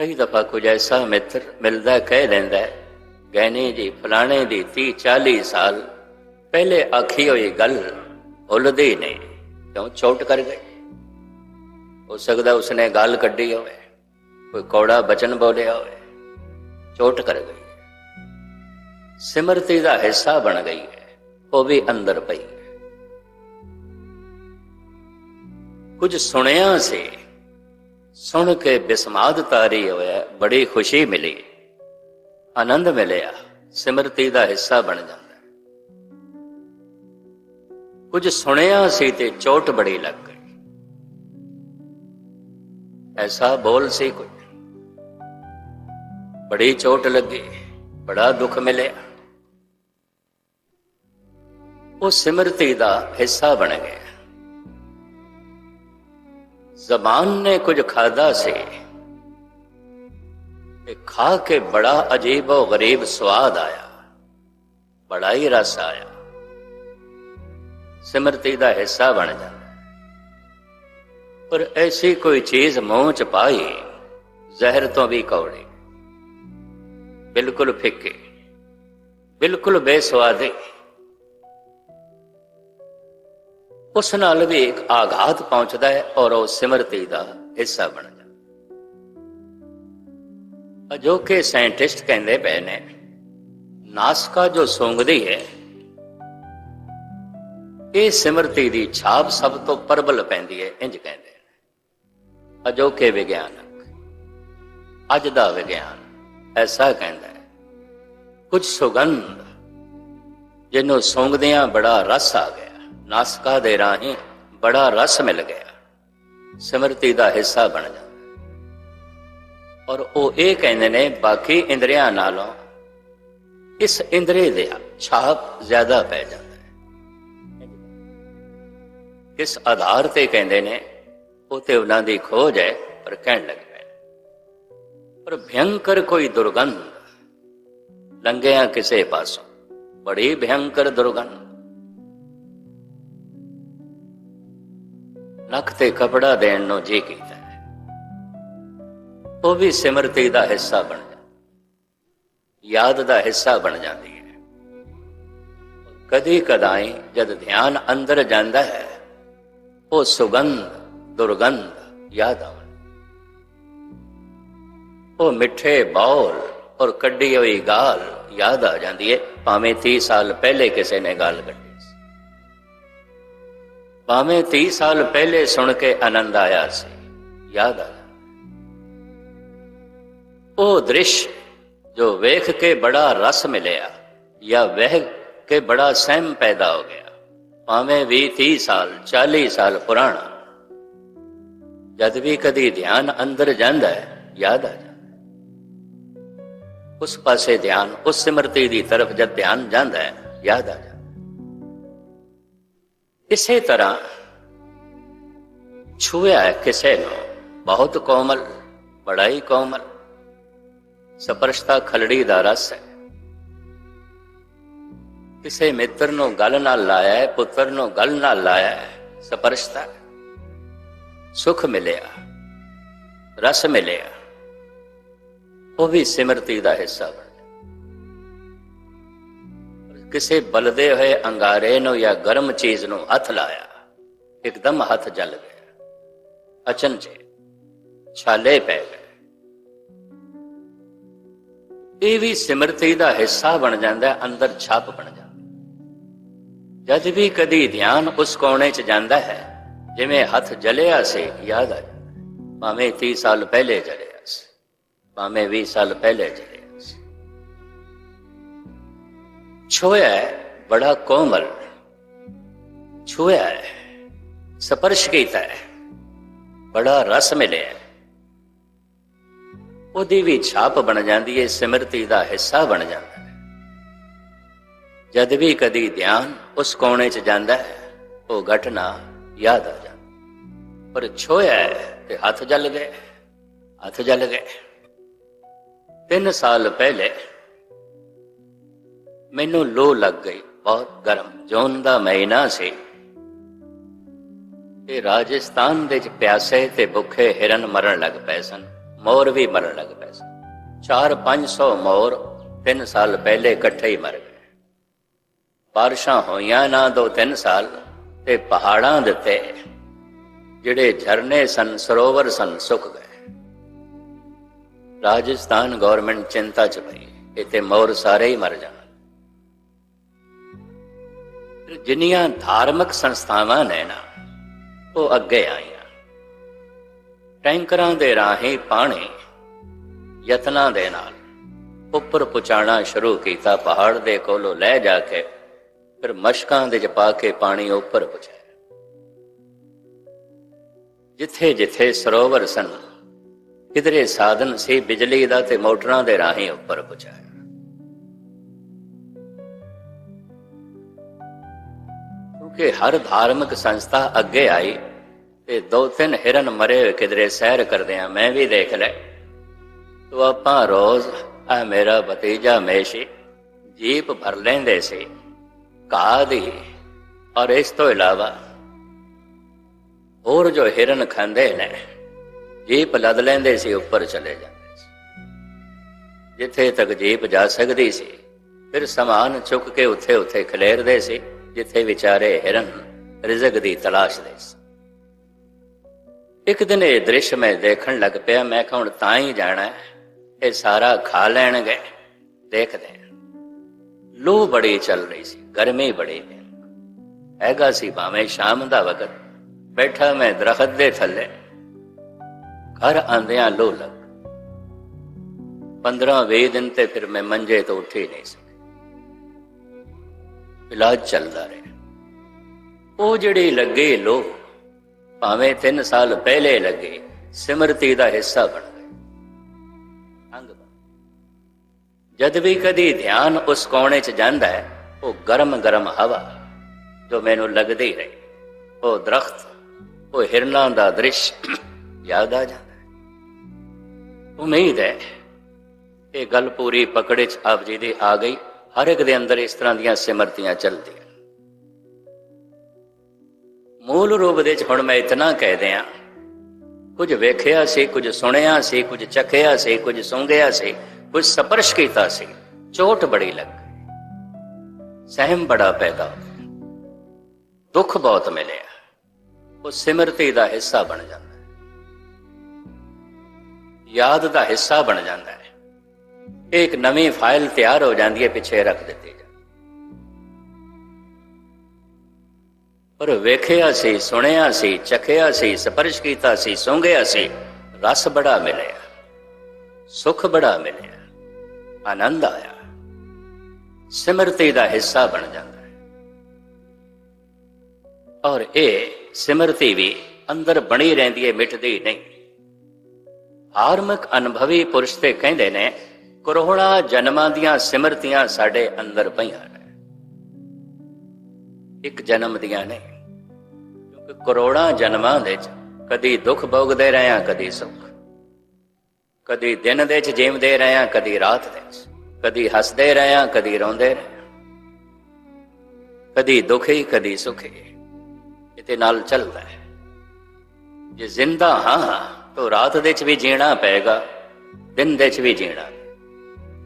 ਕਈ ਦਫਾ ਕੁਝ ਐਸਾ ਮਿੱਤਰ ਮਿਲਦਾ ਕਹਿ ਦਿੰਦਾ ਗਹਿਣੇ ਜੀ ਫਲਾਣੇ ਦੀ 30 40 ਸਾਲ, ਪਹਿਲੇ ਆਖੀ ਹੋਈ ਗੱਲ ਭੁੱਲਦੇ ਹੀ ਨਹੀਂ, ਕਿਉਂ ਚੋਟ ਕਰ ਗਏ? ਹੋ ਸਕਦਾ ਉਸਨੇ ਗੱਲ ਕੱਢੀ ਹੋਵੇ, ਕੋਈ ਕੌੜਾ ਬਚਨ ਬੋਲਿਆ ਹੋਵੇ, ਚੋਟ ਕਰ ਗਈ। ਸਿਮਰਤੀ ਦਾ ਹਿੱਸਾ ਬਣ ਗਈ ਹੈ, ਉਹ ਵੀ ਅੰਦਰ ਪਈ ਹੈ। ਕੁਝ ਸੁਣਿਆ ਸੀ ਸੁਣ ਕੇ ਬਿਸਮਾਦ ਤਾਰੀ ਹੋਇਆ, ਬੜੀ ਖੁਸ਼ੀ ਮਿਲੀ। ਆਨੰਦ ਮਿਲਿਆ, ਸਿਮਰਤੀ ਦਾ ਹਿੱਸਾ ਬਣ ਜਾਂਦਾ। ਹੈ। ਕੁਝ ਸੁਣਿਆ ਸੀ ਤੇ ਚੋਟ ਬੜੀ ਲੱਗ ਗਈ। ਐਸਾ ਬੋਲ ਸੀ ਕੁਝ ਬੜੀ ਚੋਟ ਲੱਗੀ, ਬੜਾ ਦੁੱਖ ਮਿਲਿਆ। ਉਹ ਸਿਮਰਤੀ ਦਾ ਹਿੱਸਾ ਬਣ ਗਿਆ। ਜ਼ਬਾਨ ਨੇ ਕੁਝ ਖਾਦਾ ਸੀ ਤੇ ਖਾ ਕੇ ਬੜਾ ਅਜੀਬ ਔਰ ਗਰੀਬ ਸਵਾਦ ਆਇਆ, ਬੜਾ ਹੀ ਰਸ ਆਇਆ। ਸਿਮਰਤੀ ਦਾ ਹਿੱਸਾ ਬਣ ਜਾਂਦਾ। ਪਰ ਐਸੀ ਕੋਈ ਚੀਜ਼ ਮੂੰਹ ਚ ਪਾਈ, ਜ਼ਹਿਰ ਤੋਂ ਵੀ ਕੌੜੀ, ਬਿਲਕੁਲ ਫਿੱਕੇ, ਬਿਲਕੁਲ ਬੇਸਵਾਦੇ ਉਸ ਨਾਲ ਵੀ ਇੱਕ ਆਘਾਤ ਪਹੁੰਚਦਾ ਹੈ ਔਰ ਉਹ ਸਿਮਰਤੀ ਦਾ ਹਿੱਸਾ ਬਣ ਜਾਂਦਾ ਅਜੋਕੇ ਸਾਇੰਟਿਸਟ ਕਹਿੰਦੇ ਪਏ ਨੇ, ਨਾਸਕਾ ਜੋ ਸੁੰਘਦੀ ਹੈ, ਇਹ ਸਿਮਰਤੀ ਦੀ ਛਾਪ ਸਭ ਤੋਂ ਪਰਬਲ ਪੈਂਦੀ ਹੈ, ਇੰਜ ਕਹਿੰਦੇ ਨੇ। ਅਜੋਕੇ ਵਿਗਿਆਨਕ, ਅੱਜ ਦਾ ਵਿਗਿਆਨ ਐਸਾ ਕਹਿੰਦਾ ਹੈ, ਕੁਝ ਸੁਗੰਧ ਜਿਹਨੂੰ ਸੁੰਘਦਿਆਂ ਬੜਾ ਰਸ ਆ ਗਿਆ। ਨਾਸਕਾ ਦੇ ਰਾਹੀਂ ਬੜਾ ਰਸ ਮਿਲ ਗਿਆ। ਸਿਮਰਤੀ ਦਾ ਹਿੱਸਾ ਬਣ ਜਾਂਦਾ। ਔਰ ਉਹ ਇਹ ਕਹਿੰਦੇ ਨੇ, ਬਾਕੀ ਇੰਦਰੀਆਂ ਨਾਲੋਂ ਇਸ ਇੰਦਰੀ ਦੇ ਛਾਪ ਜ਼ਿਆਦਾ ਪੈ ਜਾਂਦਾ ਹੈ। ਇਸ ਆਧਾਰ ਤੇ ਕਹਿੰਦੇ ਨੇ, ਉਹ ਤੇ ਉਹਨਾਂ ਦੀ ਖੋਜ ਹੈ, ਪਰ ਕਹਿਣ ਲੱਗ ਪਏ ਨੇ। ਪਰ ਭਯੰਕਰ ਕੋਈ ਦੁਰਗੰਧ ਲੰਘਿਆ ਕਿਸੇ ਪਾਸੋਂ, ਬੜੀ ਭਯੰਕਰ ਦੁਰਗੰਧ। ਨੱਕ ਤੇ ਕਪੜਾ ਦੇਣ ਨੂੰ ਜੀ ਕੀਤਾ ਹੈ। ਉਹ ਵੀ ਸਿਮਰਤੀ ਦਾ ਹਿੱਸਾ ਬਣ ਜਾਂਦਾ। ਯਾਦ ਦਾ ਹਿੱਸਾ ਬਣ ਜਾਂਦੀ ਹੈ। ਕਦੀ ਕਦਾਈ ਜਦ ਧਿਆਨ ਅੰਦਰ ਜਾਂਦਾ ਹੈ, ਉਹ ਸੁਗੰਧ, ਦੁਰਗੰਧ ਯਾਦ ਆਉਂਦੀ ਉਹ ਮਿੱਠੇ ਬੌਲ ਔਰ ਕੱਢੀ ਹੋਈ ਗਾਲ ਯਾਦ ਆ ਜਾਂਦੀ ਹੈ। ਭਾਵੇਂ 30 ਸਾਲ ਪਹਿਲੇ ਕਿਸੇ ਨੇ ਗਾਲ ਕੱਢੀ। ਸੀ ਭਾਵੇਂ 30 ਸਾਲ ਪਹਿਲੇ ਸੁਣ ਕੇ ਆਨੰਦ ਆਇਆ ਸੀ ਯਾਦ ਆ ਜਾਂਦਾ ਉਹ ਦ੍ਰਿਸ਼ ਜੋ ਵੇਖ ਕੇ ਬੜਾ ਰਸ ਮਿਲਿਆ ਜਾਂ ਵੇਖ ਕੇ ਬੜਾ ਸਹਿਮ ਪੈਦਾ ਹੋ ਗਿਆ ਭਾਵੇਂ 20 30 ਸਾਲ 40 ਸਾਲ ਪੁਰਾਣਾ ਜਦ ਵੀ ਕਦੀ ਧਿਆਨ ਅੰਦਰ ਜਾਂਦਾ ਹੈ ਯਾਦ ਆ ਜਾਂਦਾ ਉਸ ਪਾਸੇ ਧਿਆਨ ਉਸ ਸਿਮਰਤੀ ਦੀ ਤਰਫ ਜਦ ਧਿਆਨ ਜਾਂਦਾ ਹੈ ਯਾਦ ਆ ਜਾਂਦਾ ਇਸੇ ਤਰ੍ਹਾਂ ਛੂਇਆ ਹੈ ਕਿਸੇ ਨੂੰ ਬਹੁਤ ਕੋਮਲ ਬੜਾ ਹੀ ਕੋਮਲ ਸਪਰਸ਼ਤਾ ਖਲੜੀ ਦਾ ਰਸ ਹੈ ਕਿਸੇ ਮਿੱਤਰ ਨੂੰ ਗਲ ਨਾਲ ਲਾਇਆ ਹੈ ਪੁੱਤਰ ਨੂੰ ਗਲ ਨਾਲ ਲਾਇਆ ਹੈ ਸਪਰਸ਼ਤਾ ਸੁਖ ਮਿਲਿਆ ਰਸ ਮਿਲਿਆ ਉਹ ਵੀ ਸਿਮਰਤੀ ਦਾ ਹਿੱਸਾ ਬਣ ਗਿਆ ਕਿਸੇ ਬਲਦੇ ਹੋਏ ਅੰਗਾਰੇ ਨੂੰ ਜਾਂ ਗਰਮ ਚੀਜ਼ ਨੂੰ ਹੱਥ ਲਾਇਆ, ਇੱਕਦਮ ਹੱਥ ਜਲ ਗਿਆ। ਅਚਨਚੇ ਛਾਲੇ ਪੈ ਗਏ। ਇਹ ਵੀ ਸਿਮਰਤੀ ਦਾ ਹਿੱਸਾ ਬਣ ਜਾਂਦਾ, ਅੰਦਰ ਛਾਪ ਬਣ ਜਾਂਦਾ। ਜਦ ਵੀ ਕਦੀ ਧਿਆਨ ਉਸ ਕੋਣੇ 'ਚ ਜਾਂਦਾ ਹੈ, ਜਿਵੇਂ ਹੱਥ ਜਲਿਆ ਸੀ, ਯਾਦ ਆ ਜਾਂਦਾ ਭਾਵੇਂ 30 ਸਾਲ ਪਹਿਲੇ ਜਲਿਆ ਸੀ, ਭਾਵੇਂ 20 ਸਾਲ ਪਹਿਲੇ ਜਲਿਆ ਛੋਇਆ ਬੜਾ ਕੋਮਲ। ਛੋਇਆ ਸਪਰਸ਼ ਕੀਤਾ ਹੈ, ਬੜਾ ਰਸ ਮਿਲਿਆ ਉਹਦੀ ਵੀ ਛਾਪ ਬਣ ਜਾਂਦੀ ਹੈ, ਸਿਮਰਤੀ ਦਾ ਹਿੱਸਾ ਬਣ ਜਾਂਦਾ ਹੈ। ਜਦ ਵੀ ਕਦੀ ਧਿਆਨ ਉਸ ਕੋਣੇ 'ਚ ਜਾਂਦਾ ਹੈ, ਉਹ ਘਟਨਾ ਯਾਦ ਆ ਜਾਂਦੀ ਪਰ ਛੋਇਆ ਹੈ ਤੇ ਹੱਥ ਜਲ ਗਏ, ਹੱਥ ਜਲ ਗਏ। ਤਿੰਨ ਸਾਲ ਪਹਿਲੇ ਮੈਨੂੰ ਲੋ ਲੱਗ ਗਈ, ਬਹੁਤ ਗਰਮ, ਜੂਨ ਦਾ ਮਹੀਨਾ ਸੀ। ਤੇ ਰਾਜਸਥਾਨ ਦੇ ਚ ਪਿਆਸੇ ਤੇ ਭੁੱਖੇ ਹਿਰਨ ਮਰਨ ਲੱਗ ਪਏ ਸਨ, ਮੋਰ ਵੀ ਮਰਨ ਲੱਗ ਪਏ ਸੀ 4-500 ਮੋਰ 3 ਸਾਲ ਪਹਿਲੇ ਇਕੱਠੇ ਹੀ ਮਰ ਗਏ। ਬਾਰਿਸ਼ਾਂ ਹੋਈਆਂ ਨਾ ਦੋ ਤਿੰਨ ਸਾਲ ਤੇ ਪਹਾੜਾਂ ਦਿੱਤੇ ਜਿਹੜੇ ਝਰਨੇ ਸਨ, ਸਰੋਵਰ ਸਨ, ਸੁੱਕ ਗਏ। ਰਾਜਸਥਾਨ ਗਵਰਨਮੈਂਟ ਚਿੰਤਾ ਚ ਪਈ, ਇੱਥੇ ਮੋਰ ਸਾਰੇ ਹੀ ਮਰ ਜਾਣ। ਫਿਰ ਜਿੰਨੀਆਂ ਧਾਰਮਿਕ ਸੰਸਥਾਵਾਂ ਨੇ ਨਾ, ਉਹ ਅੱਗੇ ਆਈਆਂ। ਟੈਂਕਰਾਂ ਦੇ ਰਾਹੀਂ ਪਾਣੀ, ਯਤਨਾਂ ਦੇ ਨਾਲ ਉੱਪਰ ਪਹੁੰਚਾਉਣਾ ਸ਼ੁਰੂ ਕੀਤਾ, ਪਹਾੜ ਦੇ ਕੋਲੋਂ ਲੈ ਜਾ ਕੇ ਫਿਰ ਮਸ਼ਕਾਂ ਦੇ ਚ ਪਾ ਕੇ ਪਾਣੀ ਉੱਪਰ ਪਹੁੰਚਾਇਆ ਜਿੱਥੇ ਜਿੱਥੇ ਸਰੋਵਰ ਸਨ, ਕਿਧਰੇ ਸਾਧਨ ਸੀ, ਬਿਜਲੀ ਦਾ ਤੇ ਮੋਟਰਾਂ ਦੇ ਰਾਹੀਂ ਉੱਪਰ ਪਹੁੰਚਾਇਆ ਕਿਉਂਕਿ ਹਰ ਧਾਰਮਿਕ ਸੰਸਥਾ ਅੱਗੇ ਆਈ ਤੇ ਦੋ ਤਿੰਨ ਹਿਰਨ ਮਰੇ ਹੋਏ ਕਿਧਰੇ ਸੈਰ ਕਰਦੇ ਆ, ਮੈਂ ਵੀ ਦੇਖ ਲੈ। ਤੋ ਆਪਾਂ ਰੋਜ਼, ਆ ਮੇਰਾ ਭਤੀਜਾ ਮੇਸ਼ੀ, ਜੀਪ ਭਰ ਲੈਂਦੇ ਸੀ ਘਾਹ ਦੀ ਔਰ ਇਸ ਤੋਂ ਇਲਾਵਾ ਹੋਰ ਜੋ ਹਿਰਨ ਖਾਂਦੇ ਨੇ, ਜੀਪ ਲੱਦ ਲੈਂਦੇ ਸੀ, ਉੱਪਰ ਚਲੇ ਜਾਂਦੇ ਸੀ। ਜਿੱਥੇ ਤੱਕ ਜੀਪ ਜਾ ਸਕਦੀ ਸੀ, ਫਿਰ ਸਮਾਨ ਚੁੱਕ ਕੇ ਉੱਥੇ ਉੱਥੇ ਖਲੇਰਦੇ ਸੀ। ਜਿੱਥੇ ਵਿਚਾਰੇ ਹਿਰਨ ਰਿਜ਼ਕ ਦੀ ਤਲਾਸ਼ ਦੇ ਇੱਕ ਦਿਨ ਇਹ ਦ੍ਰਿਸ਼ ਮੈਂ ਦੇਖਣ ਲੱਗ ਪਿਆ, ਮੈਂ ਕਿਹਾ, ਹੁਣ ਤਾਂ ਹੀ ਜਾਣਾ ਹੈ। ਇਹ ਸਾਰਾ ਖਾ ਲੈਣਗੇ। ਦੇਖਦੇ ਹਾਂ। ਲੂ ਬੜੀ ਚੱਲ ਰਹੀ ਸੀ, ਗਰਮੀ ਬੜੀ ਸੀ ਹੈਗਾ ਸੀ ਭਾਵੇਂ ਸ਼ਾਮ ਦਾ ਵਕਤ। ਬੈਠਾ ਮੈਂ ਦਰਖਤ ਦੇ ਥੱਲੇ। ਘਰ ਆਂਦਿਆਂ ਲੋ ਲੱਗ। 15 20 ਦਿਨ ਤੇ ਫਿਰ ਮੈਂ ਮੰਜੇ ਤੋਂ ਉੱਠ ਨਹੀਂ ਸੀ। ਇਲਾਜ ਚੱਲਦਾ ਰਿਹਾ। ਉਹ ਜਿਹੜੀ ਲੱਗੇ ਲੋ ਭਾਵੇਂ 3 ਸਾਲ ਪਹਿਲੇ ਲੱਗੇ, ਸਿਮਰਤੀ ਦਾ ਹਿੱਸਾ ਬਣ ਗਏ। ਅੰਗ ਜਦ ਵੀ ਕਦੀ ਧਿਆਨ ਉਸ ਕੋਣੇ 'ਚ ਜਾਂਦਾ ਹੈ, ਉਹ ਗਰਮ ਗਰਮ ਹਵਾ ਜੋ ਮੈਨੂੰ ਲੱਗਦੀ ਰਹੀ। ਉਹ ਦਰਖਤ, ਉਹ ਹਿਰਨਾਂ ਦਾ ਦ੍ਰਿਸ਼ ਯਾਦ ਆ ਜਾਂਦਾ ਹੈ। ਉਮੀਦ ਹੈ, ਇਹ ਗੱਲ ਪੂਰੀ ਪਕੜੇ 'ਚ ਆਪ ਜੀ ਦੀ ਆ ਗਈ। ਹਰ ਇੱਕ ਦੇ ਅੰਦਰ ਇਸ ਤਰ੍ਹਾਂ ਦੀਆਂ ਸਿਮਰਤੀਆਂ ਚੱਲਦੀਆਂ ਮੂਲ ਰੂਪ ਦੇ 'ਚ ਹੁਣ ਮੈਂ ਇਤਨਾ ਕਹਿ ਦਿਆਂ, ਕੁਝ ਵੇਖਿਆ ਸੀ, ਕੁਝ ਸੁਣਿਆ ਸੀ, ਕੁਝ ਚੱਖਿਆ ਸੀ, ਕੁਝ ਸੁੰਘਿਆ ਸੀ, ਕੁਝ ਸਪਰਸ਼ ਕੀਤਾ ਸੀ। ਚੋਟ ਬੜੀ ਲੱਗ। ਸਹਿਮ ਬੜਾ ਪੈਦਾ ਹੋ ਗਿਆ। ਦੁੱਖ ਬਹੁਤ ਮਿਲਿਆ। ਉਹ ਸਿਮਰਤੀ ਦਾ ਹਿੱਸਾ ਬਣ ਜਾਂਦਾ ਹੈ। ਯਾਦ ਦਾ ਹਿੱਸਾ ਬਣ ਜਾਂਦਾ ਹੈ। ਇਹ ਇੱਕ ਨਵੀਂ ਫਾਈਲ ਤਿਆਰ ਹੋ ਜਾਂਦੀ ਹੈ, ਪਿੱਛੇ ਰੱਖ ਦਿੱਤੀ ਜਾਂਦੀ ਪਰ ਵੇਖਿਆ ਸੀ, ਸੁਣਿਆ ਸੀ, ਚਖਿਆ ਸੀ, ਸਪਰਸ਼ ਕੀਤਾ ਸੀ ਸੁੰਘਿਆ ਸੀ, ਰਸ ਬੜਾ ਮਿਲਿਆ। ਸੁਖ ਬੜਾ ਮਿਲਿਆ, ਆਨੰਦ ਆਇਆ। ਸਿਮਰਤੀ ਦਾ ਹਿੱਸਾ ਬਣ ਜਾਂਦਾ ਹੈ। ਔਰ ਇਹ ਸਿਮਰਤੀ ਵੀ ਅੰਦਰ ਬਣੀ ਰਹਿੰਦੀ ਹੈ ਮਿਟਦੀ ਨਹੀਂ। ਧਾਰਮਿਕ ਅਨੁਭਵੀ ਪੁਰਸ਼ ਤੇ ਕਹਿੰਦੇ ਨੇ ਕਰੋੜਾਂ ਜਨਮਾਂ ਦੀਆਂ ਸਿਮਰਤੀਆਂ ਸਾਡੇ ਅੰਦਰ ਪਈਆਂ ਨੇ। ਇੱਕ ਜਨਮ ਦੀਆਂ ਨਹੀਂ ਕਿਉਂਕਿ ਕਰੋੜਾਂ ਜਨਮਾਂ ਦੇ ਚ ਕਦੀ ਦੁੱਖ ਭੋਗਦੇ ਰਹੇ ਆ ਕਦੀ ਸੁੱਖ। ਕਦੀ ਦਿਨ ਦੇ ਚ ਜੀਵਦੇ ਰਹੇ ਆ ਕਦੀ ਰਾਤ ਦੇ ਚ ਕਦੀ ਹੱਸਦੇ ਰਹੇ ਆ ਕਦੀ ਰੋਂਦੇ ਰਹੇ ਕਦੀ ਦੁਖੀ, ਕਦੀ ਸੁਖੀ, ਇਹਦੇ ਨਾਲ ਚੱਲਦਾ ਹੈ। ਜੇ ਜ਼ਿੰਦਾ ਹਾਂ, ਤਾਂ ਰਾਤ ਦੇ ਚ ਵੀ ਜੀਣਾ ਪਏਗਾ, ਦਿਨ ਦੇ ਚ ਵੀ ਜੀਣਾ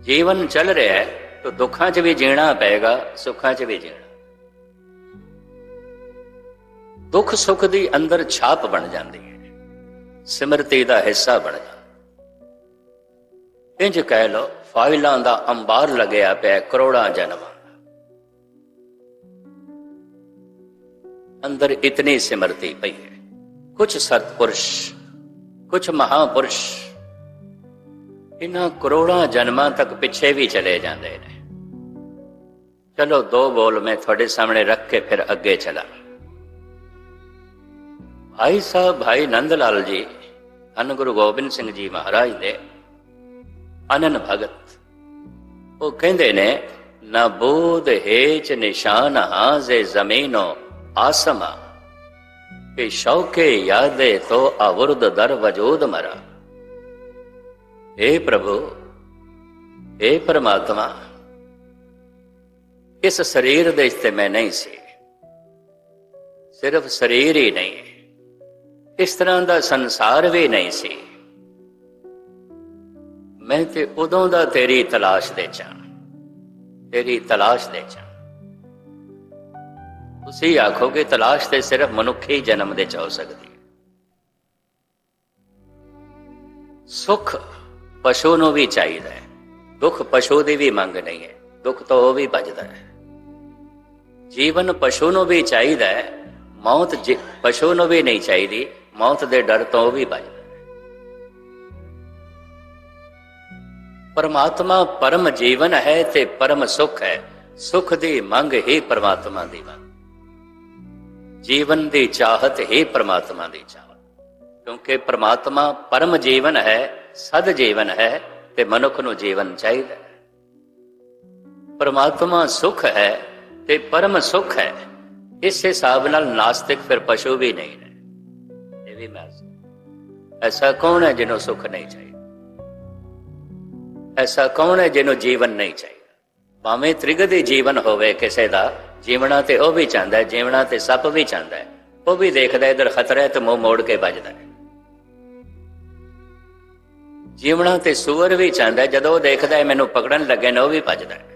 ਜੀਵਨ ਚੱਲ ਰਿਹਾ ਹੈ, ਤਾਂ ਦੁੱਖਾਂ 'ਚ ਵੀ ਜੀਣਾ ਪਏਗਾ, ਸੁੱਖਾਂ 'ਚ ਵੀ ਜੀਣਾ। ਦੁੱਖ ਸੁੱਖ ਦੀ ਅੰਦਰ ਛਾਪ ਬਣ ਜਾਂਦੀ ਹੈ, ਸਿਮਰਤੀ ਦਾ ਹਿੱਸਾ ਬਣ ਜਾਂਦਾ। ਇੰਜ ਕਹਿ ਲੋ ਫਾਈਲਾਂ ਦਾ ਅੰਬਾਰ ਲੱਗਿਆ ਪਿਆ ਕਰੋੜਾਂ ਜਨਮਾਂ ਅੰਦਰ ਇਤਨੀ ਸਿਮਰਤੀ ਪਈ ਹੈ ਕੁਝ ਸਤਪੁਰਸ਼ ਕੁਝ ਮਹਾਪੁਰਸ਼ ਇਹਨਾਂ ਕਰੋੜਾਂ ਜਨਮਾਂ ਤੱਕ ਪਿੱਛੇ ਵੀ ਚਲੇ ਜਾਂਦੇ ਨੇ। ਚਲੋ ਦੋ ਬੋਲ ਮੈਂ ਤੁਹਾਡੇ ਸਾਹਮਣੇ ਰੱਖ ਕੇ ਫਿਰ ਅੱਗੇ ਚਲਾ। ਭਾਈ ਸਾਹਿਬ, ਭਾਈ ਨੰਦ ਲਾਲ ਜੀ ਅਨ ਗੁਰੂ ਗੋਬਿੰਦ ਸਿੰਘ ਜੀ ਮਹਾਰਾਜ ਦੇ ਅਨਨ ਭਗਤ। ਉਹ ਕਹਿੰਦੇ ਨੇ, ਨਾ ਬੋਧ ਹੇਚ ਨਿਸ਼ਾਨ ਹਾਜ਼ੇ ਜ਼ਮੀਨੋ ਆਸਮਾ। ਕਿ ਸ਼ੌਕੇ ਯਾਦੇ ਤੋ ਅਵਰਦ ਦਰ ਵਜੂਦ ਮਰਾ। हे ਪ੍ਰਭੂ हे ਪਰਮਾਤਮਾ, ਇਸ ਸਰੀਰ ਦੇ ਤੇ ਮੈਂ ਨਹੀਂ ਸੀ। ਸਿਰਫ ਸਰੀਰ ਹੀ ਨਹੀਂ, ਇਸ ਤਰ੍ਹਾਂ ਦਾ ਸੰਸਾਰ ਵੀ ਨਹੀਂ ਸੀ। ਮੈਂ ਤੇ ਉਦੋਂ ਦਾ ਤੇਰੀ ਤਲਾਸ਼ ਦੇ ਚਾਂ ਤੇਰੀ ਤਲਾਸ਼ ਦੇ ਚਾਂ ਤੁਸੀਂ ਆਖੋਗੇ ਤਲਾਸ਼ ਤੇ ਸਿਰਫ ਮਨੁੱਖੀ ਜਨਮ ਦੇ ਚ ਹੋ ਸਕਦੀ ਹੈ। ਸੁਖ ਪਸ਼ੂ ਨੂੰ ਵੀ ਚਾਹੀਦਾ ਹੈ। ਦੁੱਖ ਪਸ਼ੂ ਦੀ ਵੀ ਮੰਗ ਨਹੀਂ ਹੈ। ਦੁੱਖ ਤਾਂ ਉਹ ਵੀ ਭਜਦਾ ਹੈ। ਜੀਵਨ ਪਸ਼ੂ ਨੂੰ ਵੀ ਚਾਹੀਦਾ ਹੈ। ਮੌਤ ਜੀ- ਪਸ਼ੂ ਨੂੰ ਵੀ ਨਹੀਂ ਚਾਹੀਦੀ, ਮੌਤ ਦੇ ਡਰ ਤੋਂ ਉਹ ਵੀ ਭਜਦਾ ਹੈ। ਪਰਮਾਤਮਾ ਪਰਮ ਜੀਵਨ ਹੈ ਤੇ ਪਰਮ ਸੁਖ ਹੈ। ਸੁਖ ਦੀ ਮੰਗ ਹੀ ਪਰਮਾਤਮਾ ਦੀ ਮੰਗ। ਜੀਵਨ ਦੀ ਚਾਹਤ ਹੀ ਪਰਮਾਤਮਾ ਦੀ ਚਾਹਤ। ਕਿਉਂਕਿ ਪਰਮਾਤਮਾ ਪਰਮ ਜੀਵਨ ਹੈ ਸਦ ਜੀਵਨ ਹੈ ਤੇ ਮਨੁੱਖ ਨੂੰ ਜੀਵਨ ਚਾਹੀਦਾ ਪਰਮਾਤਮਾ ਸੁਖ ਹੈ ਤੇ ਪਰਮ ਸੁਖ ਹੈ। ਇਸ ਹਿਸਾਬ ਨਾਲ ਨਾਸਤਿਕ ਫਿਰ ਪਸ਼ੂ ਵੀ ਨਹੀਂ ਨੇ। ਇਹ ਵੀ ਮੈਂ ਐਸਾ ਕੌਣ ਹੈ ਜਿਹਨੂੰ ਸੁਖ ਨਹੀਂ ਚਾਹੀਦਾ? ਐਸਾ ਕੌਣ ਹੈ ਜਿਹਨੂੰ ਜੀਵਨ ਨਹੀਂ ਚਾਹੀਦਾ? ਭਾਵੇਂ ਤ੍ਰਿਗਦੀ ਜੀਵਨ ਹੋਵੇ ਕਿਸੇ ਦਾ ਜੀਵਣਾ ਤੇ ਉਹ ਵੀ ਚਾਹੁੰਦਾ ਹੈ ਜੀਵਣਾ ਤੇ ਸੱਪ ਵੀ ਚਾਹੁੰਦਾ ਹੈ। ਉਹ ਵੀ ਦੇਖਦਾ ਇਧਰ ਖਤਰਾ ਹੈ ਤੇ ਮੂੰਹ ਮੋੜ ਕੇ ਵੱਜਦਾ ਹੈ। ਜੀਵਣਾ ਤੇ ਸੂਰ ਵੀ ਚਾਹੁੰਦਾ ਜਦੋਂ ਉਹ ਦੇਖਦਾ ਹੈ, ਮੈਨੂੰ ਪਕੜਨ ਲੱਗੇ ਨੇ, ਉਹ ਵੀ ਭੱਜਦਾ ਹੈ।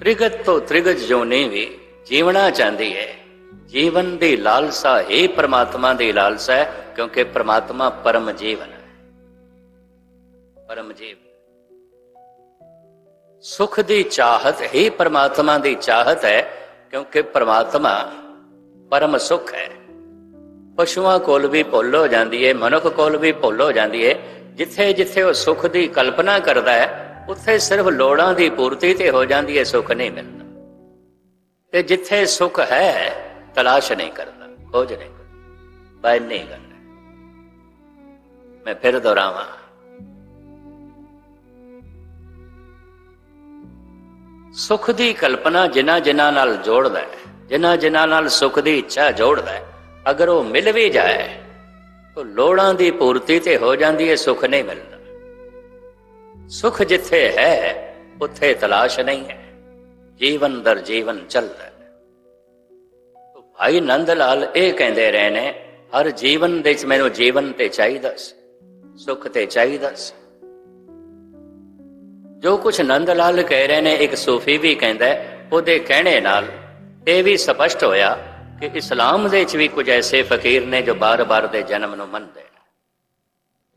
ਤ੍ਰਿਗਤ ਤੋਂ ਤ੍ਰਿਗਤ ਜੋਨੀ ਵੀ ਜੀਵਣਾ ਚਾਹੁੰਦੀ ਹੈ। ਜੀਵਨ ਦੀ ਲਾਲਸਾ ਹੀ ਪ੍ਰਮਾਤਮਾ ਦੀ ਲਾਲਸਾ ਹੈ, ਕਿਉਂਕਿ ਪ੍ਰਮਾਤਮਾ ਪਰਮ ਜੀਵਨ ਹੈ। ਪਰਮ ਜੀਵ ਸੁਖ ਦੀ ਚਾਹਤ ਹੀ ਪ੍ਰਮਾਤਮਾ ਦੀ ਚਾਹਤ ਹੈ, ਕਿਉਂਕਿ ਪ੍ਰਮਾਤਮਾ ਪਰਮ ਸੁਖ ਹੈ। ਪਸ਼ੂਆਂ ਕੋਲ ਵੀ ਭੁੱਲ ਹੋ ਜਾਂਦੀ ਹੈ ਮਨੁੱਖ ਕੋਲ ਵੀ ਭੁੱਲ ਹੋ ਜਾਂਦੀ ਹੈ ਜਿੱਥੇ ਜਿੱਥੇ ਉਹ ਸੁੱਖ ਦੀ ਕਲਪਨਾ ਕਰਦਾ ਹੈ, ਉੱਥੇ ਸਿਰਫ ਲੋੜਾਂ ਦੀ ਪੂਰਤੀ ਤੇ ਹੋ ਜਾਂਦੀ ਹੈ ਸੁੱਖ ਨਹੀਂ ਮਿਲਦਾ। ਤੇ ਜਿੱਥੇ ਸੁੱਖ ਹੈ, ਤਲਾਸ਼ ਨਹੀਂ ਕਰਦਾ, ਖੋਜ ਨਹੀਂ ਕਰਦਾ। ਬਾਈ ਨਹੀਂ ਕਰਦਾ ਮੈਂ ਫਿਰ ਦੁਹਰਾਵਾਂ। ਸੁਖ ਦੀ ਕਲਪਨਾ ਜਿਨ੍ਹਾਂ ਜਿਨ੍ਹਾਂ ਨਾਲ ਜੋੜਦਾ ਹੈ, ਜਿਨ੍ਹਾਂ ਜਿਨ੍ਹਾਂ ਨਾਲ ਸੁਖ ਦੀ ਇੱਛਾ ਜੋੜਦਾ ਹੈ ਅਗਰ ਉਹ ਮਿਲ ਵੀ ਜਾਏ ਤਾਂ ਲੋੜਾਂ ਦੀ ਪੂਰਤੀ ਤੇ ਹੋ ਜਾਂਦੀ ਹੈ ਸੁੱਖ ਨਹੀਂ ਮਿਲਦਾ ਸੁਖ ਜਿੱਥੇ ਹੈ, ਉੱਥੇ ਤਲਾਸ਼ ਨਹੀਂ ਹੈ। ਜੀਵਨ ਦਰ ਜੀਵਨ ਚੱਲਦਾ ਹੈ। ਤਾਂ ਭਾਈ ਨੰਦ ਲਾਲ ਇਹ ਕਹਿੰਦੇ ਰਹੇ ਨੇ ਹਰ ਜੀਵਨ ਦੇ ਵਿੱਚ ਮੈਨੂੰ ਜੀਵਨ ਤੇ ਚਾਹੀਦਾ ਸੀ, ਸੁਖ ਤੇ ਚਾਹੀਦਾ ਸੀ। ਜੋ ਕੁਝ ਨੰਦ ਲਾਲ ਕਹਿ ਰਹੇ ਨੇ, ਇੱਕ ਸੂਫੀ ਵੀ ਕਹਿੰਦਾ ਉਹਦੇ ਕਹਿਣੇ ਨਾਲ ਇਹ ਵੀ ਸਪਸ਼ਟ ਹੋਇਆ ਕਿ ਇਸਲਾਮ ਦੇ ਵਿੱਚ ਵੀ ਕੁਝ ਐਸੇ ਫਕੀਰ ਨੇ ਜੋ ਬਾਰ-ਬਾਰ ਦੇ ਜਨਮ ਨੂੰ ਮੰਨਦੇ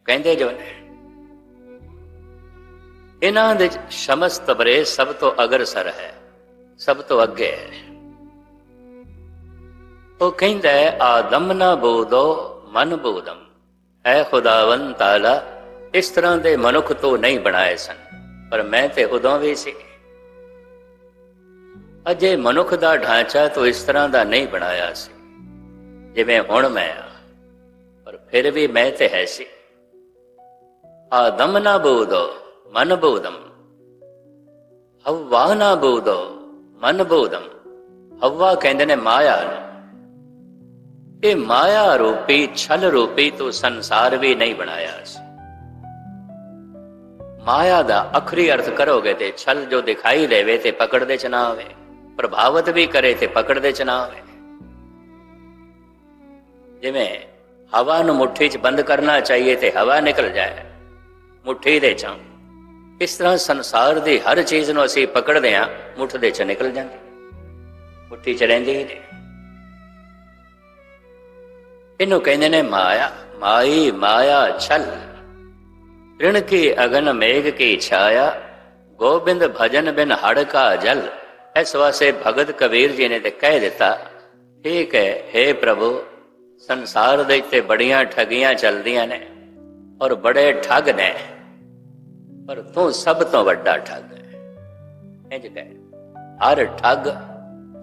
ਕਹਿੰਦੇ ਜੋ ਨੇ, ਇਹਨਾਂ ਦੇ ਸ਼ਮਸ ਤਬਰੇ ਸਭ ਤੋਂ ਅਗਰਸਰ ਹੈ, ਸਭ ਤੋਂ ਅੱਗੇ ਹੈ। ਉਹ ਕਹਿੰਦਾ ਹੈ, ਆਦਮ ਨਾ ਬੋਦੋ, ਮਨ ਬੋਦਮ। ਐ ਖੁਦਾਵੰ ਤਾਲਾ, ਇਸ ਤਰ੍ਹਾਂ ਦੇ ਮਨੁੱਖ ਤੋਂ ਨਹੀਂ ਬਣਾਏ ਸਨ, ਪਰ ਮੈਂ ਤੇ ਉਦੋਂ ਵੀ ਸੀ। ਅਜੇ ਮਨੁੱਖ ਦਾ ਢਾਂਚਾ ਤੋਂ ਇਸ ਤਰ੍ਹਾਂ ਦਾ ਨਹੀਂ ਬਣਾਇਆ ਸੀ। ਜਿਵੇਂ ਹੁਣ ਮੈਂ ਆ, ਪਰ ਫਿਰ ਵੀ ਮੈਂ ਤੇ ਹੈ ਸੀ। ਆਦਮ ਨਾ ਬੋਦੋ, ਮਨ ਬੋਦਮ। ਹਵਾ ਨਾ ਬੋਦੋ, ਮਨ ਬੋਦਮ। ਹਵਾ ਕਹਿੰਦੇ ਨੇ ਮਾਇਆ ਨੂੰ। ਇਹ ਮਾਇਆ ਰੂਪੀ, ਛਲ ਰੂਪੀ ਤੋਂ ਸੰਸਾਰ ਵੀ ਨਹੀਂ ਬਣਾਇਆ ਸੀ। ਮਾਇਆ ਦਾ ਅਖਰੀ ਅਰਥ ਕਰੋਗੇ ਤੇ ਛਲ ਜੋ ਦਿਖਾਈ ਦੇਵੇ ਤੇ ਪਕੜਦੇ ਚ ਨਾ ਆਵੇ। ਪ੍ਰਭਾਵਿਤ ਵੀ ਕਰੇ ਤੇ ਪਕੜ ਦੇ ਚ ਨਾ ਆਵੇ ਜਿਵੇਂ ਹਵਾ ਨੂੰ ਮੁੱਠੀ 'ਚ ਬੰਦ ਕਰਨਾ ਚਾਹੀਏ ਤੇ ਹਵਾ ਨਿਕਲ ਜਾਏ, ਮੁੱਠੀ ਦੇ ਚ। ਇਸ ਤਰ੍ਹਾਂ ਸੰਸਾਰ ਦੀ ਹਰ ਚੀਜ਼ ਨੂੰ ਅਸੀਂ ਪਕੜਦੇ ਆਂ ਮੁੱਠ ਦੇ 'ਚ ਨਿਕਲ ਜਾਂਦੀ। ਮੁੱਠੀ 'ਚ ਰਹਿੰਦੀ ਹੀ ਨਹੀਂ। ਇਹਨੂੰ ਕਹਿੰਦੇ ਨੇ ਮਾਇਆ। ਮਾਈ, ਮਾਇਆ, ਛਲ। ਤ੍ਰਿਣ ਕੀ ਅਗਨ ਮੇਘ ਕੀ ਛਾਇਆ, ਗੋਬਿੰਦ ਭਜਨ ਬਿਨ ਹੜਕਾ ਜਲ। ਇਸ ਵਾਸਤੇ ਭਗਤ ਕਬੀਰ ਜੀ ਨੇ ਤੇ ਕਹਿ ਦਿੱਤਾ, ਠੀਕ ਹੈ हे ਪ੍ਰਭੂ, ਸੰਸਾਰ ਦੇ ਉੱਤੇ ਬੜੀਆਂ ਠਗੀਆਂ ਚੱਲਦੀਆਂ ਨੇ ਔਰ ਬੜੇ ਠੱਗ ਨੇ, ਪਰ ਤੂੰ ਸਭ ਤੋਂ ਵੱਡਾ ਠੱਗ ਹੈ। ਇੰਜ ਕਹੇ, ਹਰ ਠੱਗ,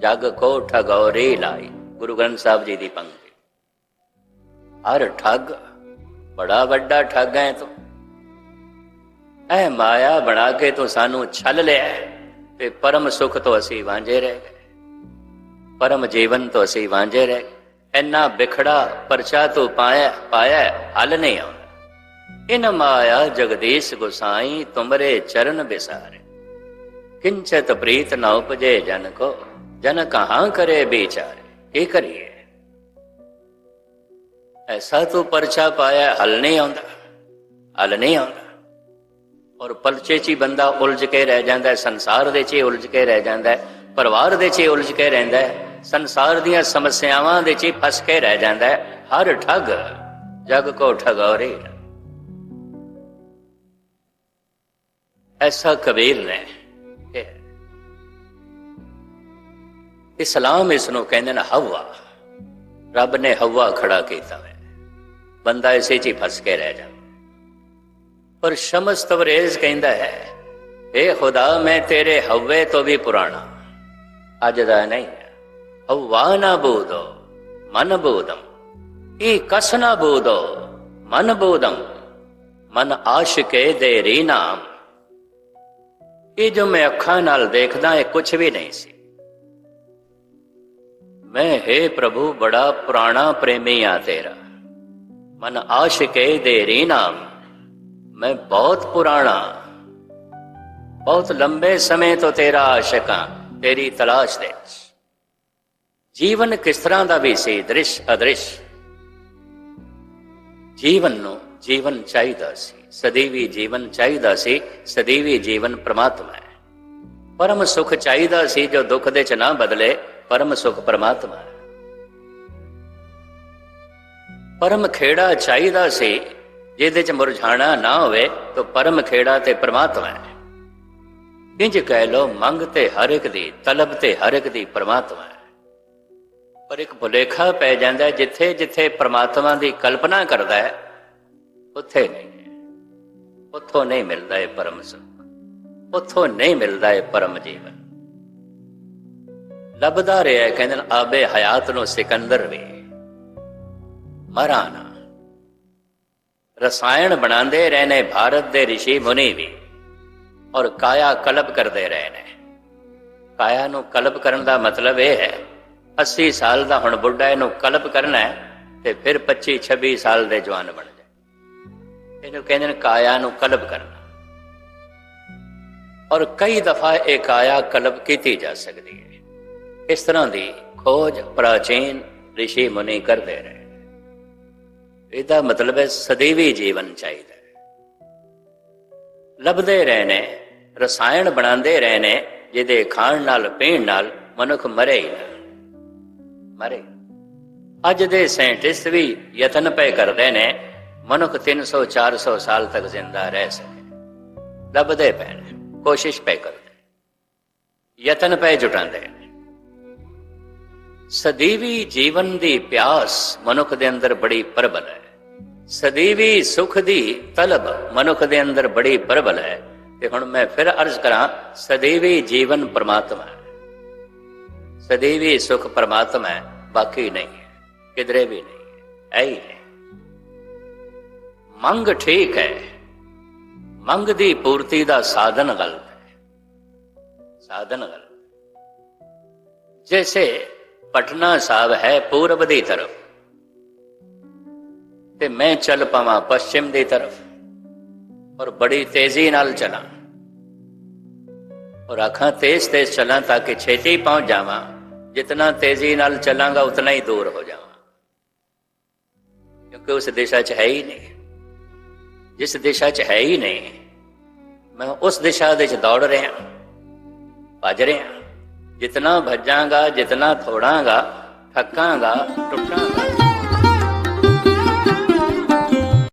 ਜਗ ਕੋ ਠਗੌਰੀ ਲਾਈ। ਗੁਰੂ ਗ੍ਰੰਥ ਸਾਹਿਬ ਜੀ ਦੀ ਪੰਕਤੀ। ਹਰ ਠੱਗ, ਬੜਾ ਵੱਡਾ ਠੱਗ ਹੈ ਤੂੰ। ਐ ਮਾਇਆ ਬਣਾ ਕੇ ਤੂੰ ਸਾਨੂੰ ਛਲ ਲਿਆ ਤੇ ਪਰਮ ਸੁਖ ਤੋਂ ਅਸੀਂ ਵਾਂਝੇ ਰਹਿ ਗਏ। ਪਰਮ ਜੀਵਨ ਤੋਂ ਅਸੀਂ ਵਾਂਝੇ ਰਹਿ ਗਏ। ਇੰਨਾ ਵਿਖੜਾ ਪਰਚਾ ਤੂੰ ਪਾਇਆ ਪਾਇਆ, ਹਲ ਨਹੀਂ ਆਉਂਦਾ। ਇਨ ਮਾਇਆ ਜਗਦੀਸ਼ ਗੁਸਾਈ ਤੁਮਰੇ ਚਰਨ ਬਿਸਾਰੇ ਕਿੰਚਤ ਪ੍ਰੀਤ ਨਾ ਉਪਜੇ ਜਨ ਕੋ, ਜਨ ਕਹਾਂ ਕਰੇ ਵਿਚਾਰੇ। ਕੀ ਕਰੀਏ? ਐਸਾ ਤੂੰ ਪਰਚਾ ਪਾਇਆ, ਹਲ ਨਹੀਂ ਆਉਂਦਾ। ਹੱਲ ਨਹੀਂ ਆਉਂਦਾ। ਔਰ ਪਰਚੇ 'ਚ ਹੀ ਬੰਦਾ ਉਲਝ ਕੇ ਰਹਿ ਜਾਂਦਾ ਹੈ, ਸੰਸਾਰ ਦੇ 'ਚ ਉਲਝ ਕੇ ਰਹਿ ਜਾਂਦਾ ਹੈ, ਪਰਿਵਾਰ ਦੇ 'ਚ ਉਲਝ ਕੇ ਰਹਿੰਦਾ ਹੈ, ਸੰਸਾਰ ਦੀਆਂ ਸਮੱਸਿਆਵਾਂ ਦੇ 'ਚ ਹੀ ਫਸ ਕੇ ਰਹਿ ਜਾਂਦਾ ਹੈ, ਹਰ ਠੱਗ, ਜਗ ਕੋ ਠਗੋਰੇ। ਐਸਾ ਕਬੀਰ ਨੇ ਇਸਲਾਮ ਇਸ ਨੂੰ ਕਹਿੰਦੇ ਨੇ ਹਵਾ ਰੱਬ ਨੇ ਹਵਾ ਖੜਾ ਕੀਤਾ ਹੈ ਬੰਦਾ ਇਸੇ 'ਚ ਹੀ ਫਸ ਕੇ ਰਹਿ ਜਾਂਦਾ। ਪਰ ਸ਼ਮਸ ਤਵਰੇਜ਼ ਕਹਿੰਦਾ ਹੈ ਏ ਖੁਦਾ, ਮੈਂ ਤੇਰੇ ਹਵੇ ਤੋਂ ਵੀ ਪੁਰਾਣਾ। ਅੱਜ ਦਾ ਨਹੀਂ ਹੈ। ਹਵਾ ਨਾ ਬੋਦੋ, ਮਨ ਬੋਦਮ। ਇਹ ਕਸ ਨਾ ਬੋਦੋ, ਮਨ ਬੋਦਮ। ਮਨ ਆਸ਼ਿਕੇ ਦੇ ਰੀ ਨਾਮ। ਇਹ ਜੋ ਮੈਂ ਅੱਖਾਂ ਨਾਲ ਦੇਖਦਾ, ਇਹ ਕੁਝ ਵੀ ਨਹੀਂ ਸੀ। ਮੈਂ, ਹੈ ਪ੍ਰਭੂ, ਬੜਾ ਪੁਰਾਣਾ ਪ੍ਰੇਮੀ ਆ ਤੇਰਾ। ਮਨ ਆਸ਼ਿਕੇ ਦੇ ਰੀ ਨਾਮ। ਮੈਂ ਬਹੁਤ ਪੁਰਾਣਾ ਬਹੁਤ ਲੰਬੇ ਸਮੇਂ ਤੋਂ ਤੇਰਾ ਆਸ਼ਿਕ ਹਾਂ ਤੇਰੀ ਤਲਾਸ਼ ਦੇ ਜੀਵਨ ਕਿਸ ਤਰ੍ਹਾਂ ਦਾ ਵੀ ਸੀ ਦ੍ਰਿਸ਼ ਅਦ੍ਰਿਸ਼ ਜੀਵਨ ਨੂੰ ਜੀਵਨ ਚਾਹੀਦਾ ਸੀ ਸਦੀਵੀ ਜੀਵਨ ਚਾਹੀਦਾ ਸੀ ਸਦੀਵੀ ਜੀਵਨ ਪ੍ਰਮਾਤਮਾ ਹੈ ਪਰਮ ਸੁਖ ਚਾਹੀਦਾ ਸੀ ਜੋ ਦੁੱਖ ਦੇ ਚ ਨਾ ਬਦਲੇ ਪਰਮ ਸੁਖ ਪ੍ਰਮਾਤਮਾ ਹੈ ਪਰਮ ਖੇੜਾ ਚਾਹੀਦਾ ਸੀ ਜਿਹਦੇ ਚ ਮੁਰਝਾਣਾ ਨਾ ਹੋਵੇ, ਤਾਂ ਪਰਮ ਖੇੜਾ ਤੇ ਪ੍ਰਮਾਤਮਾ ਹੈ। ਇੰਜ ਕਹਿ ਲੋ ਮੰਗ ਤੇ ਹਰ ਇੱਕ ਦੀ, ਤਲਬ ਤੇ ਹਰ ਇੱਕ ਦੀ ਪ੍ਰਮਾਤਮਾ ਹੈ। ਪਰ ਇੱਕ ਭੁਲੇਖਾ ਪੈ ਜਾਂਦਾ ਜਿੱਥੇ ਜਿੱਥੇ ਪ੍ਰਮਾਤਮਾ ਦੀ ਕਲਪਨਾ ਕਰਦਾ ਹੈ, ਉੱਥੇ ਨਹੀਂ ਉੱਥੋਂ ਨਹੀਂ ਮਿਲਦਾ ਹੈ ਪਰਮ ਸੁਖ। ਉੱਥੋਂ ਨਹੀਂ ਮਿਲਦਾ ਹੈ ਪਰਮ ਜੀਵਨ। ਲੱਭਦਾ ਰਿਹਾ ਕਹਿੰਦੇ ਆਬੇ ਹਯਾਤ ਨੂੰ ਸਿਕੰਦਰ ਵੀ। ਮਰਾਨਾ। ਰਸਾਇਣ ਬਣਾਉਂਦੇ ਰਹੇ ਨੇ ਭਾਰਤ ਦੇ ઋષਿ ਮੁਨੀ ਵੀ ਔਰ ਕਾਇਆ ਕਲਪ ਕਰਦੇ ਰਹੇ ਨੇ ਕਾਇਆ ਨੂੰ ਕਲਪ ਕਰਨ ਦਾ ਮਤਲਬ ਇਹ ਹੈ 80 ਸਾਲ ਦਾ ਹੁਣ ਬੁੱਢਾ ਇਹਨੂੰ ਕਲਪ ਕਰਨਾ ਹੈ ਤੇ ਫਿਰ 25 26 ਸਾਲ ਦੇ ਜਵਾਨ ਬਣ ਜਾਏ ਇਹਨੂੰ ਕਹਿੰਦੇ ਨੇ ਕਾਇਆ ਨੂੰ ਕਲਪ ਕਰਨਾ ਔਰ ਕਈ ਦਫਾ ਇਹ ਕਾਇਆ ਕਲਪ ਕੀਤੀ ਜਾ ਸਕਦੀ ਹੈ ਇਸ ਤਰ੍ਹਾਂ ਦੀ ਖੋਜ ਪ੍ਰਾਚੀਨ ઋષਿ ਮੁਨੀ ਕਰਦੇ ਰਹੇ ਇਹਦਾ ਮਤਲਬ ਹੈ ਸਦੀਵੀ ਜੀਵਨ ਚਾਹੀਦਾ ਲੱਭਦੇ ਰਹੇ ਨੇ ਰਸਾਇਣ ਬਣਾਉਂਦੇ ਰਹੇ ਨੇ ਜਿਹਦੇ ਖਾਣ ਨਾਲ, ਪੀਣ ਨਾਲ ਮਨੁੱਖ ਮਰੇ ਹੀ ਨਾ। ਮਰੇ। ਅੱਜ ਦੇ ਸਾਇੰਟਿਸਟ ਵੀ ਯਤਨ ਪਏ ਕਰਦੇ ਨੇ, ਮਨੁੱਖ 300 400 ਸਾਲ ਤੱਕ ਜ਼ਿੰਦਾ ਰਹਿ ਸਕੇ। ਲੱਭਦੇ ਪਏ ਨੇ, ਕੋਸ਼ਿਸ਼ ਪਏ ਕਰਦੇ ਯਤਨ ਪਏ ਜੁਟਾਉਂਦੇ ਨੇ। ਸਦੀਵੀ ਜੀਵਨ ਦੀ ਪਿਆਸ ਮਨੁੱਖ ਦੇ ਅੰਦਰ ਬੜੀ ਪ੍ਰਬਲ ਹੈ। ਸਦੀਵੀ ਸੁਖ ਦੀ ਤਲਬ ਮਨੁੱਖ ਦੇ ਅੰਦਰ ਬੜੀ ਪ੍ਰਬਲ ਹੈ। ਤੇ ਹੁਣ ਮੈਂ ਫਿਰ ਅਰਜ਼ ਕਰਾਂ, ਸਦੀਵੀ ਜੀਵਨ ਪ੍ਰਮਾਤਮਾ ਹੈ। ਸਦੀਵੀ ਸੁਖ ਪ੍ਰਮਾਤਮਾ ਹੈ, ਬਾਕੀ ਨਹੀਂ ਹੈ, ਕਿਧਰੇ ਵੀ ਨਹੀਂ ਹੈ ਐ ਹੀ ਹੈ ਮੰਗ ਠੀਕ ਹੈ। ਮੰਗ ਦੀ ਪੂਰਤੀ ਦਾ ਸਾਧਨ ਗਲਤ ਹੈ। ਸਾਧਨ ਗਲਤ जैसे ਪਟਨਾ ਸਾਹਿਬ ਹੈ ਪੂਰਬ ਦੀ ਤਰਫ। ਤੇ ਮੈਂ ਚੱਲ ਪਾਵਾਂ ਪੱਛਮ ਦੀ ਤਰਫ ਔਰ ਬੜੀ ਤੇਜ਼ੀ ਨਾਲ ਚਲਾਂ। ਔਰ ਅੱਖਾਂ ਤੇਜ਼ ਤੇਜ਼ ਚਲਾਂ ਤਾਂ ਕਿ ਛੇਤੀ ਪਹੁੰਚ ਜਾਵਾਂ। ਜਿੰਨਾ ਤੇਜ਼ੀ ਨਾਲ ਚਲਾਂਗਾ, ਉਤਨਾ ਹੀ ਦੂਰ ਹੋ ਜਾਵਾਂ। ਕਿਉਂਕਿ ਉਸ ਦਿਸ਼ਾ 'ਚ ਹੈ ਹੀ ਨਹੀਂ। ਜਿਸ ਦਿਸ਼ਾ 'ਚ ਹੈ ਹੀ ਨਹੀਂ, ਮੈਂ ਉਸ ਦਿਸ਼ਾ ਦੇ ਵਿੱਚ ਦੌੜ ਰਿਹਾ, ਭੱਜ ਰਿਹਾ। ਜਿਤਨਾ ਭੱਜਾਂਗਾ ਜਿਤਨਾ ਥੋੜਾਂਗਾ ਥੱਕਾਂਗਾ ਟੁੱਟਾਂਗਾ।